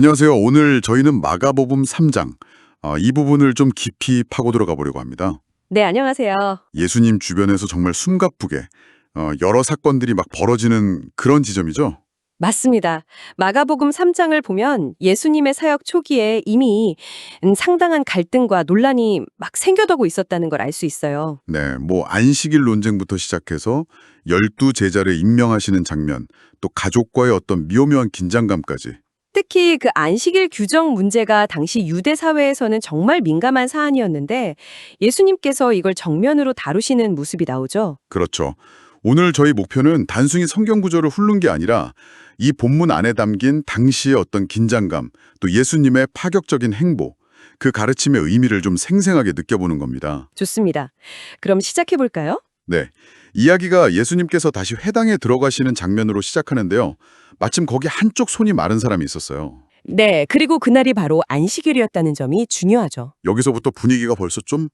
안녕하세요. 오늘 저희는 마가복음 3장 어, 이 부분을 좀 깊이 파고 들어가 보려고 합니다. 네, 안녕하세요. 예수님 주변에서 정말 숨가쁘게 어, 여러 사건들이 막 벌어지는 그런 지점이죠. 맞습니다. 마가복음 3장을 보면 예수님의 사역 초기에 이미 음, 상당한 갈등과 논란이 막 생겨나고 있었다는 걸 알 수 있어요. 네, 뭐 안식일 논쟁부터 시작해서 열두 제자를 임명하시는 장면, 또 가족과의 어떤 미오묘한 긴장감까지. 특히 그 안식일 규정 문제가 당시 유대 사회에서는 정말 민감한 사안이었는데 예수님께서 이걸 정면으로 다루시는 모습이 나오죠. 그렇죠. 오늘 저희 목표는 단순히 성경 구절을 훑는 게 아니라 이 본문 안에 담긴 당시의 어떤 긴장감, 또 예수님의 파격적인 행보, 그 가르침의 의미를 좀 생생하게 느껴보는 겁니다. 좋습니다. 그럼 시작해 볼까요? 네. 이야기가 예수님께서 다시 회당에 들어가시는 장면으로 시작하는데요. 마침 거기 한쪽 손이 마른 사람이 있었어요. 네, 그리고 그날이 바로 안식일이었다는 점이 중요하죠. 여기서부터 분위기가 벌써 좀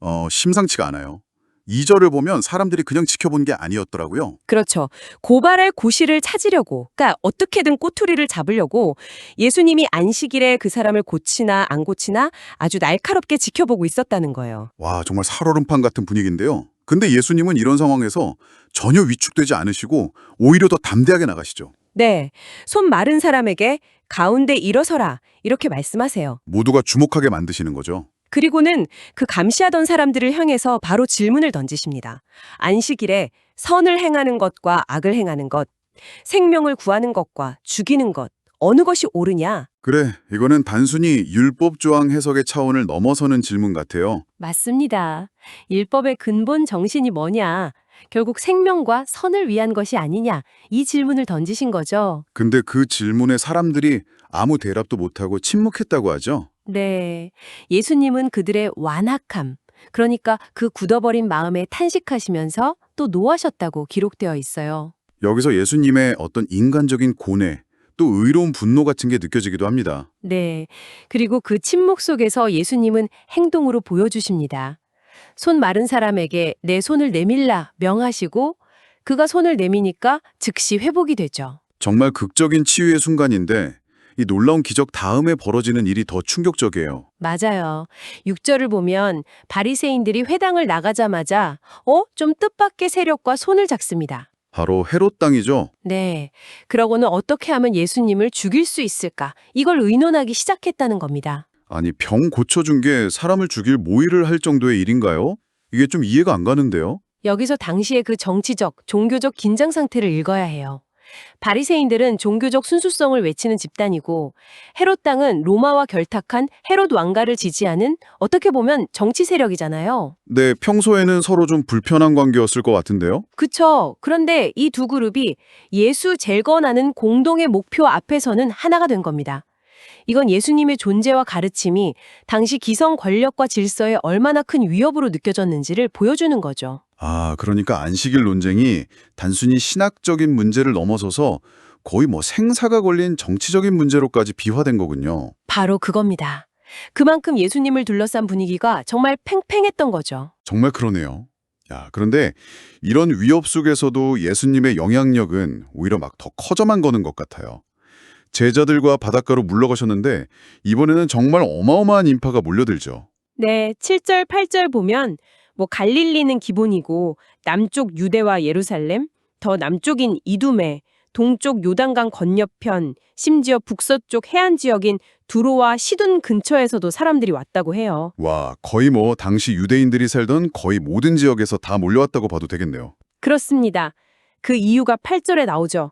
어, 심상치가 않아요. 2절을 보면 사람들이 그냥 지켜본 게 아니었더라고요. 그렇죠. 고발할 고시를 찾으려고, 그러니까 어떻게든 꼬투리를 잡으려고 예수님이 안식일에 그 사람을 고치나 안 고치나 아주 날카롭게 지켜보고 있었다는 거예요. 와, 정말 살얼음판 같은 분위기인데요. 근데 예수님은 이런 상황에서 전혀 위축되지 않으시고 오히려 더 담대하게 나가시죠. 네, 손 마른 사람에게 가운데 일어서라 이렇게 말씀하세요. 모두가 주목하게 만드시는 거죠. 그리고는 그 감시하던 사람들을 향해서 바로 질문을 던지십니다. 안식일에 선을 행하는 것과 악을 행하는 것, 생명을 구하는 것과 죽이는 것, 어느 것이 옳으냐? 그래, 이거는 단순히 율법 조항 해석의 차원을 넘어서는 질문 같아요. 맞습니다. 율법의 근본 정신이 뭐냐? 결국 생명과 선을 위한 것이 아니냐? 이 질문을 던지신 거죠. 근데 그 질문에 사람들이 아무 대답도 못하고 침묵했다고 하죠. 네. 예수님은 그들의 완악함, 그러니까 그 굳어버린 마음에 탄식하시면서 또 노하셨다고 기록되어 있어요. 여기서 예수님의 어떤 인간적인 고뇌, 또 의로운 분노 같은 게 느껴지기도 합니다. 네. 그리고 그 침묵 속에서 예수님은 행동으로 보여주십니다. 손 마른 사람에게 내 손을 내밀라 명하시고 그가 손을 내미니까 즉시 회복이 되죠. 정말 극적인 치유의 순간인데 이 놀라운 기적 다음에 벌어지는 일이 더 충격적이에요. 맞아요. 6절을 보면 바리새인들이 회당을 나가자마자 어? 좀 뜻밖의 세력과 손을 잡습니다. 바로 헤롯 땅이죠. 네. 그러고는 어떻게 하면 예수님을 죽일 수 있을까? 이걸 의논하기 시작했다는 겁니다. 아니 병 고쳐준 게 사람을 죽일 모의를 할 정도의 일인가요? 이게 좀 이해가 안 가는데요. 여기서 당시의 그 정치적, 종교적 긴장 상태를 읽어야 해요. 바리새인들은 종교적 순수성을 외치는 집단이고 헤롯 땅은 로마와 결탁한 헤롯 왕가를 지지하는 어떻게 보면 정치 세력이잖아요. 네, 평소에는 서로 좀 불편한 관계였을 것 같은데요. 그쵸. 그런데 이 두 그룹이 예수 재건하는 공동의 목표 앞에서는 하나가 된 겁니다. 이건 예수님의 존재와 가르침이 당시 기성 권력과 질서에 얼마나 큰 위협으로 느껴졌는지를 보여주는 거죠. 아, 그러니까 안식일 논쟁이 단순히 신학적인 문제를 넘어서서 거의 뭐 생사가 걸린 정치적인 문제로까지 비화된 거군요. 바로 그겁니다. 그만큼 예수님을 둘러싼 분위기가 정말 팽팽했던 거죠. 정말 그러네요. 야, 그런데 이런 위협 속에서도 예수님의 영향력은 오히려 막 더 커져만 거는 것 같아요. 제자들과 바닷가로 물러가셨는데 이번에는 정말 어마어마한 인파가 몰려들죠. 네, 7절, 8절 보면 뭐 갈릴리는 기본이고 남쪽 유대와 예루살렘, 더 남쪽인 이두메, 동쪽 요단강 건너편, 심지어 북서쪽 해안 지역인 두로와 시돈 근처에서도 사람들이 왔다고 해요. 와, 거의 뭐 당시 유대인들이 살던 거의 모든 지역에서 다 몰려왔다고 봐도 되겠네요. 그렇습니다. 그 이유가 8절에 나오죠.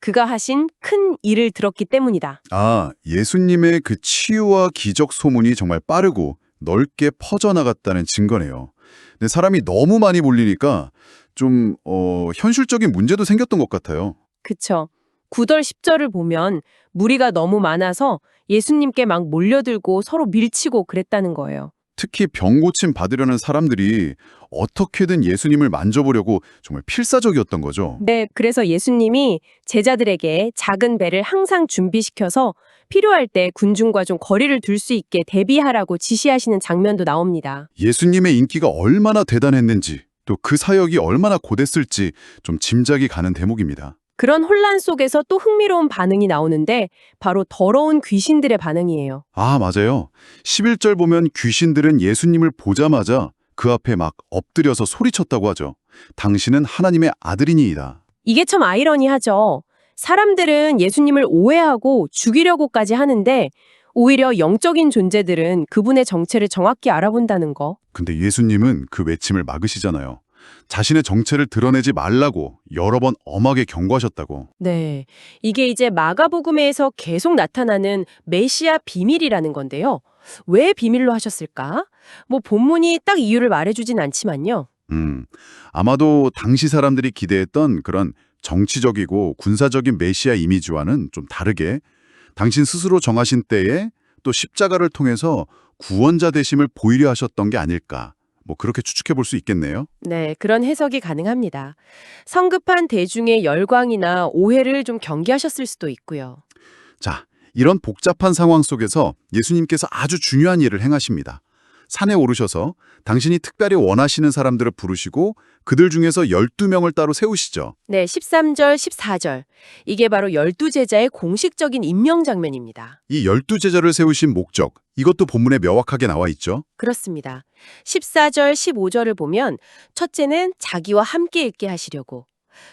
그가 하신 큰 일을 들었기 때문이다. 아, 예수님의 그 치유와 기적 소문이 정말 빠르고 넓게 퍼져나갔다는 증거네요. 근데 사람이 너무 많이 몰리니까 좀 어, 현실적인 문제도 생겼던 것 같아요. 그쵸. 9절 10절을 보면 무리가 너무 많아서 예수님께 막 몰려들고 서로 밀치고 그랬다는 거예요. 특히 병 고침 받으려는 사람들이 어떻게든 예수님을 만져보려고 정말 필사적이었던 거죠. 네, 그래서 예수님이 제자들에게 작은 배를 항상 준비시켜서 필요할 때 군중과 좀 거리를 둘 수 있게 대비하라고 지시하시는 장면도 나옵니다. 예수님의 인기가 얼마나 대단했는지 또 그 사역이 얼마나 고됐을지 좀 짐작이 가는 대목입니다. 그런 혼란 속에서 또 흥미로운 반응이 나오는데 바로 더러운 귀신들의 반응이에요. 아, 맞아요. 11절 보면 귀신들은 예수님을 보자마자 그 앞에 막 엎드려서 소리쳤다고 하죠. 당신은 하나님의 아들이니이다. 이게 참 아이러니하죠. 사람들은 예수님을 오해하고 죽이려고까지 하는데 오히려 영적인 존재들은 그분의 정체를 정확히 알아본다는 거. 근데 예수님은 그 외침을 막으시잖아요. 자신의 정체를 드러내지 말라고 여러 번 엄하게 경고하셨다고. 네. 이게 이제 마가복음에서 계속 나타나는 메시아 비밀이라는 건데요. 왜 비밀로 하셨을까? 뭐 본문이 딱 이유를 말해주진 않지만요. 음, 아마도 당시 사람들이 기대했던 그런 정치적이고 군사적인 메시아 이미지와는 좀 다르게 당신 스스로 정하신 때에 또 십자가를 통해서 구원자 되심을 보이려 하셨던 게 아닐까. 뭐 그렇게 추측해 볼 수 있겠네요. 네, 그런 해석이 가능합니다. 성급한 대중의 열광이나 오해를 좀 경계하셨을 수도 있고요. 자, 이런 복잡한 상황 속에서 예수님께서 아주 중요한 일을 행하십니다. 산에 오르셔서 당신이 특별히 원하시는 사람들을 부르시고 그들 중에서 12명을 따로 세우시죠. 네, 13절, 14절. 이게 바로 열두 제자의 공식적인 임명 장면입니다. 이 12제자를 세우신 목적, 이것도 본문에 명확하게 나와 있죠. 그렇습니다. 14절, 15절을 보면 첫째는 자기와 함께 있게 하시려고.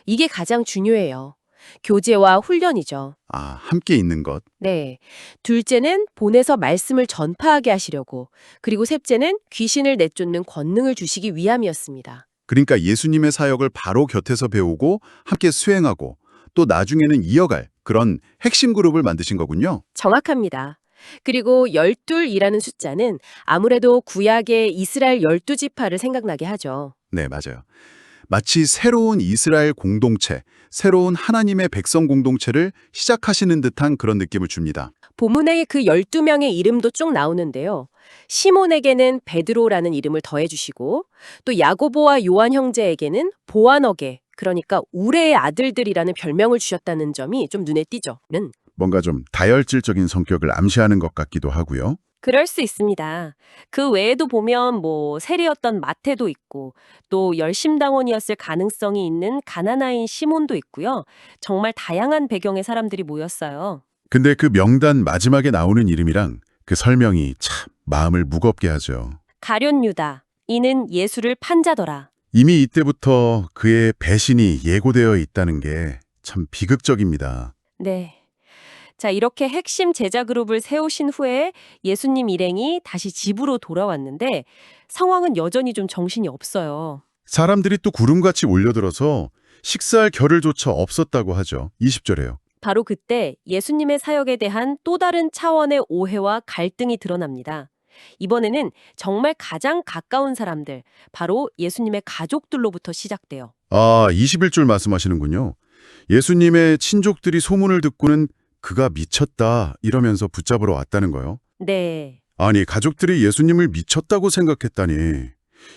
이게 가장 중요해요. 교제와 훈련이죠. 아, 함께 있는 것. 네. 둘째는 보내서 말씀을 전파하게 하시려고. 그리고 셋째는 귀신을 내쫓는 권능을 주시기 위함이었습니다. 그러니까 예수님의 사역을 바로 곁에서 배우고 함께 수행하고 또 나중에는 이어갈 그런 핵심 그룹을 만드신 거군요. 정확합니다. 그리고 열둘이라는 숫자는 아무래도 구약의 이스라엘 열두 지파를 생각나게 하죠. 네, 맞아요. 마치 새로운 이스라엘 공동체, 새로운 하나님의 백성 공동체를 시작하시는 듯한 그런 느낌을 줍니다. 본문에 그 12명의 이름도 쭉 나오는데요. 시몬에게는 베드로라는 이름을 더해주시고 또 야고보와 요한 형제에게는 보아너게 그러니까 우레의 아들들이라는 별명을 주셨다는 점이 좀 눈에 띄죠. 는 뭔가 좀 다혈질적인 성격을 암시하는 것 같기도 하고요. 그럴 수 있습니다. 그 외에도 보면 뭐 세리였던 마태도 있고 또 열심당원이었을 가능성이 있는 가나나인 시몬도 있고요. 정말 다양한 배경의 사람들이 모였어요. 근데 그 명단 마지막에 나오는 이름이랑 그 설명이 참 마음을 무겁게 하죠. 가련 유다. 이는 예수를 판자더라. 이미 이때부터 그의 배신이 예고되어 있다는 게 참 비극적입니다. 네. 자, 이렇게 핵심 제자 그룹을 세우신 후에 예수님 일행이 다시 집으로 돌아왔는데 상황은 여전히 좀 정신이 없어요. 사람들이 또 구름같이 몰려들어서 식사할 겨를조차 없었다고 하죠. 20절에요. 바로 그때 예수님의 사역에 대한 또 다른 차원의 오해와 갈등이 드러납니다. 이번에는 정말 가장 가까운 사람들, 바로 예수님의 가족들로부터 시작돼요. 아, 21줄 말씀하시는군요. 예수님의 친족들이 소문을 듣고는 그가 미쳤다 이러면서 붙잡으러 왔다는 거요. 네. 아니, 가족들이 예수님을 미쳤다고 생각했다니.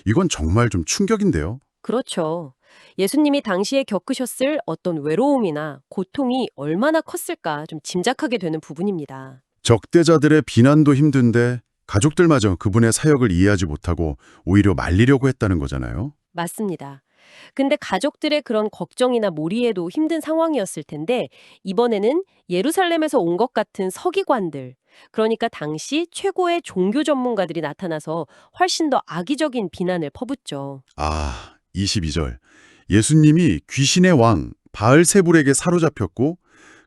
이건 정말 좀 충격인데요. 그렇죠. 예수님이 당시에 겪으셨을 어떤 외로움이나 고통이 얼마나 컸을까 좀 짐작하게 되는 부분입니다. 적대자들의 비난도 힘든데 가족들마저 그분의 사역을 이해하지 못하고 오히려 말리려고 했다는 거잖아요. 맞습니다. 근데 가족들의 그런 걱정이나 몰이에도 힘든 상황이었을 텐데 이번에는 예루살렘에서 온 것 같은 서기관들, 그러니까 당시 최고의 종교 전문가들이 나타나서 훨씬 더 악의적인 비난을 퍼붓죠. 아, 22절. 예수님이 귀신의 왕 바알세불에게 사로잡혔고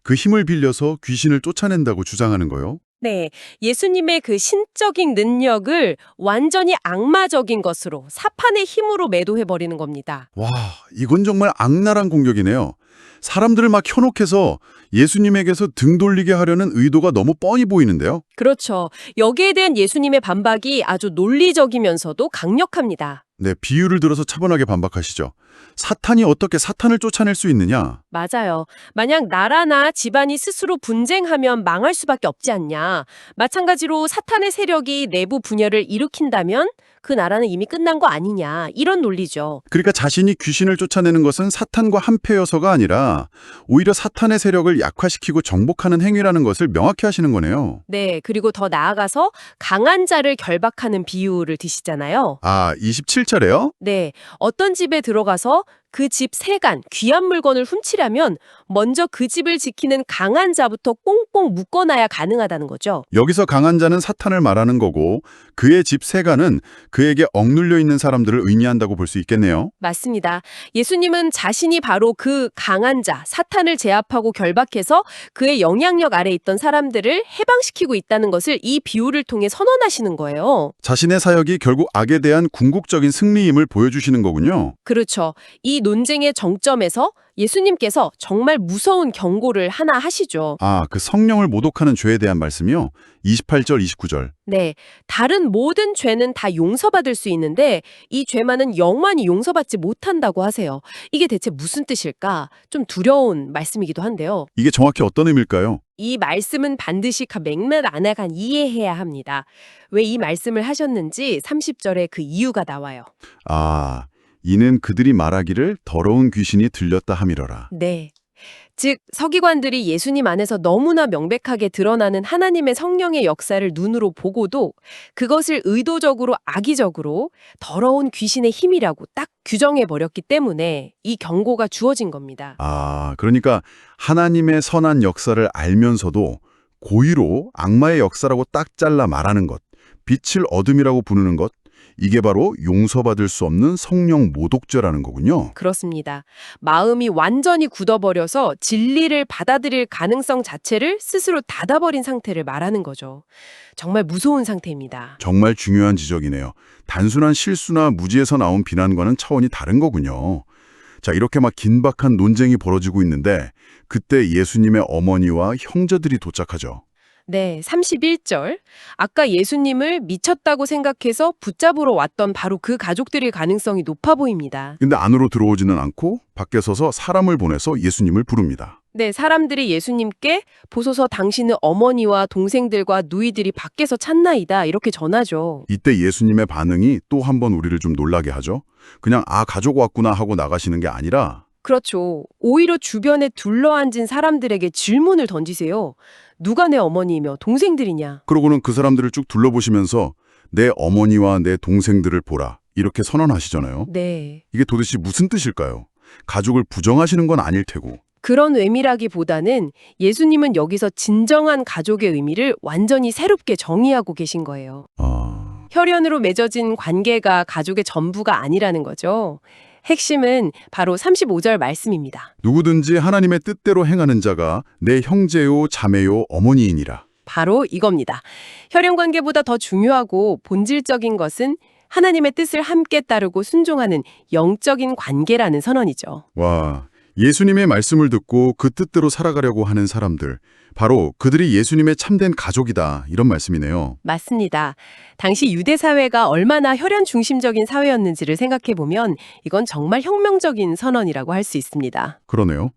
그 힘을 빌려서 귀신을 쫓아낸다고 주장하는 거요. 네, 예수님의 그 신적인 능력을 완전히 악마적인 것으로 사판의 힘으로 매도해 버리는 겁니다. 와, 이건 정말 악랄한 공격이네요. 사람들을 막 현혹해서 예수님에게서 등 돌리게 하려는 의도가 너무 뻔히 보이는데요. 그렇죠. 여기에 대한 예수님의 반박이 아주 논리적이면서도 강력합니다. 네, 비유를 들어서 차분하게 반박하시죠. 사탄이 어떻게 사탄을 쫓아낼 수 있느냐? 맞아요. 만약 나라나 집안이 스스로 분쟁하면 망할 수밖에 없지 않냐. 마찬가지로 사탄의 세력이 내부 분열을 일으킨다면 그 나라는 이미 끝난 거 아니냐. 이런 논리죠. 그러니까 자신이 귀신을 쫓아내는 것은 사탄과 한패여서가 아니라 오히려 사탄의 세력을 약화시키고 정복하는 행위라는 것을 명확히 하시는 거네요. 네, 그리고 더 나아가서 강한 자를 결박하는 비유를 드시잖아요. 아, 27 절에요? 네, 어떤 집에 들어가서 그 집 세간, 귀한 물건을 훔치려면 먼저 그 집을 지키는 강한 자부터 꽁꽁 묶어놔야 가능하다는 거죠. 여기서 강한 자는 사탄을 말하는 거고 그의 집 세간은 그에게 억눌려 있는 사람들을 의미한다고 볼 수 있겠네요. 맞습니다. 예수님은 자신이 바로 그 강한 자, 사탄을 제압하고 결박해서 그의 영향력 아래 있던 사람들을 해방시키고 있다는 것을 이 비유를 통해 선언하시는 거예요. 자신의 사역이 결국 악에 대한 궁극적인 승리임을 보여주시는 거군요. 그렇죠. 이 논쟁의 정점에서 예수님께서 정말 무서운 경고를 하나 하시죠. 아, 그 성령을 모독하는 죄에 대한 말씀이요. 28절, 29절. 네. 다른 모든 죄는 다 용서받을 수 있는데 이 죄만은 영원히 용서받지 못한다고 하세요. 이게 대체 무슨 뜻일까? 좀 두려운 말씀이기도 한데요. 이게 정확히 어떤 의미일까요? 이 말씀은 반드시 그 맥락 안에 간 이해해야 합니다. 왜 이 말씀을 하셨는지 30절에 그 이유가 나와요. 아, 이는 그들이 말하기를 더러운 귀신이 들렸다 함이러라. 네. 즉 서기관들이 예수님 안에서 너무나 명백하게 드러나는 하나님의 성령의 역사를 눈으로 보고도 그것을 의도적으로 악의적으로 더러운 귀신의 힘이라고 딱 규정해 버렸기 때문에 이 경고가 주어진 겁니다. 아, 그러니까 하나님의 선한 역사를 알면서도 고의로 악마의 역사라고 딱 잘라 말하는 것, 빛을 어둠이라고 부르는 것, 이게 바로 용서받을 수 없는 성령 모독죄라는 거군요. 그렇습니다. 마음이 완전히 굳어버려서 진리를 받아들일 가능성 자체를 스스로 닫아버린 상태를 말하는 거죠. 정말 무서운 상태입니다. 정말 중요한 지적이네요. 단순한 실수나 무지에서 나온 비난과는 차원이 다른 거군요. 자, 이렇게 막 긴박한 논쟁이 벌어지고 있는데 그때 예수님의 어머니와 형제들이 도착하죠. 네, 31절. 아까 예수님을 미쳤다고 생각해서 붙잡으러 왔던 바로 그 가족들일 가능성이 높아 보입니다. 근데 안으로 들어오지는 않고 밖에 서서 사람을 보내서 예수님을 부릅니다. 네, 사람들이 예수님께 보소서 당신의 어머니와 동생들과 누이들이 밖에서 찾나이다 이렇게 전하죠. 이때 예수님의 반응이 또 한 번 우리를 좀 놀라게 하죠. 그냥 아 가족 왔구나 하고 나가시는 게 아니라 그렇죠. 오히려 주변에 둘러앉은 사람들에게 질문을 던지세요. 누가 내 어머니이며 동생들이냐? 그러고는 그 사람들을 쭉 둘러보시면서 내 어머니와 내 동생들을 보라 이렇게 선언하시잖아요. 네. 이게 도대체 무슨 뜻일까요? 가족을 부정하시는 건 아닐 테고. 그런 의미라기보다는 예수님은 여기서 진정한 가족의 의미를 완전히 새롭게 정의하고 계신 거예요. 아, 혈연으로 맺어진 관계가 가족의 전부가 아니라는 거죠. 핵심은 바로 35절 말씀입니다. 누구든지 하나님의 뜻대로 행하는 자가 내 형제요 자매요 어머니이니라. 바로 이겁니다. 혈연 관계보다 더 중요하고 본질적인 것은 하나님의 뜻을 함께 따르고 순종하는 영적인 관계라는 선언이죠. 와, 예수님의 말씀을 듣고 그 뜻대로 살아가려고 하는 사람들, 바로 그들이 예수님의 참된 가족이다 이런 말씀이네요. 맞습니다. 당시 유대 사회가 얼마나 혈연 중심적인 사회였는지를 생각해 보면 이건 정말 혁명적인 선언이라고 할 수 있습니다. 그러네요.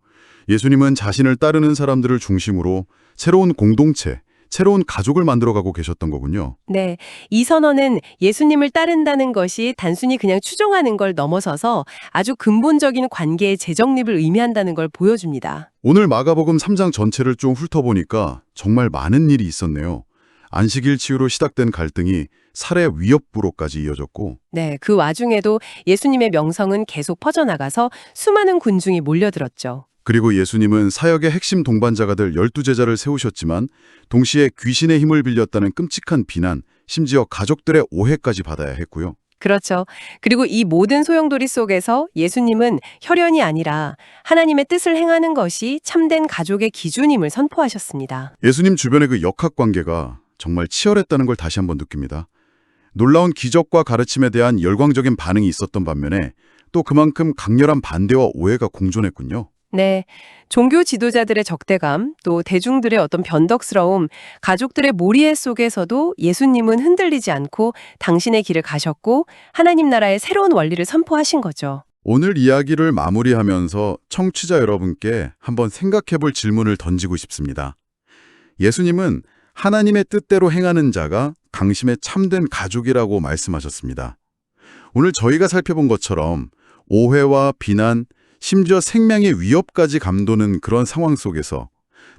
예수님은 자신을 따르는 사람들을 중심으로 새로운 공동체, 새로운 가족을 만들어가고 계셨던 거군요. 네. 이 선언은 예수님을 따른다는 것이 단순히 그냥 추종하는 걸 넘어서서 아주 근본적인 관계의 재정립을 의미한다는 걸 보여줍니다. 오늘 마가복음 3장 전체를 좀 훑어보니까 정말 많은 일이 있었네요. 안식일 치유로 시작된 갈등이 살해 위협부로까지 이어졌고 네. 그 와중에도 예수님의 명성은 계속 퍼져나가서 수많은 군중이 몰려들었죠. 그리고 예수님은 사역의 핵심 동반자가 될 열두 제자를 세우셨지만 동시에 귀신의 힘을 빌렸다는 끔찍한 비난, 심지어 가족들의 오해까지 받아야 했고요. 그렇죠. 그리고 이 모든 소용돌이 속에서 예수님은 혈연이 아니라 하나님의 뜻을 행하는 것이 참된 가족의 기준임을 선포하셨습니다. 예수님 주변의 그 역학관계가 정말 치열했다는 걸 다시 한번 느낍니다. 놀라운 기적과 가르침에 대한 열광적인 반응이 있었던 반면에 또 그만큼 강렬한 반대와 오해가 공존했군요. 네. 종교 지도자들의 적대감, 또 대중들의 어떤 변덕스러움, 가족들의 모리에 속에서도 예수님은 흔들리지 않고 당신의 길을 가셨고 하나님 나라의 새로운 원리를 선포하신 거죠. 오늘 이야기를 마무리하면서 청취자 여러분께 한번 생각해 볼 질문을 던지고 싶습니다. 예수님은 하나님의 뜻대로 행하는 자가 강심의 참된 가족이라고 말씀하셨습니다. 오늘 저희가 살펴본 것처럼 오해와 비난, 심지어 생명의 위협까지 감도는 그런 상황 속에서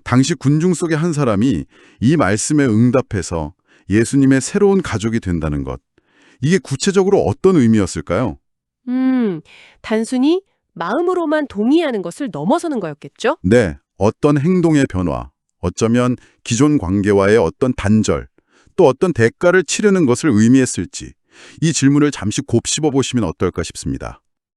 당시 군중 속의 한 사람이 이 말씀에 응답해서 예수님의 새로운 가족이 된다는 것. 이게 구체적으로 어떤 의미였을까요? 음, 단순히 마음으로만 동의하는 것을 넘어서는 거였겠죠? 네, 어떤 행동의 변화, 어쩌면 기존 관계와의 어떤 단절, 또 어떤 대가를 치르는 것을 의미했을지 이 질문을 잠시 곱씹어 보시면 어떨까 싶습니다.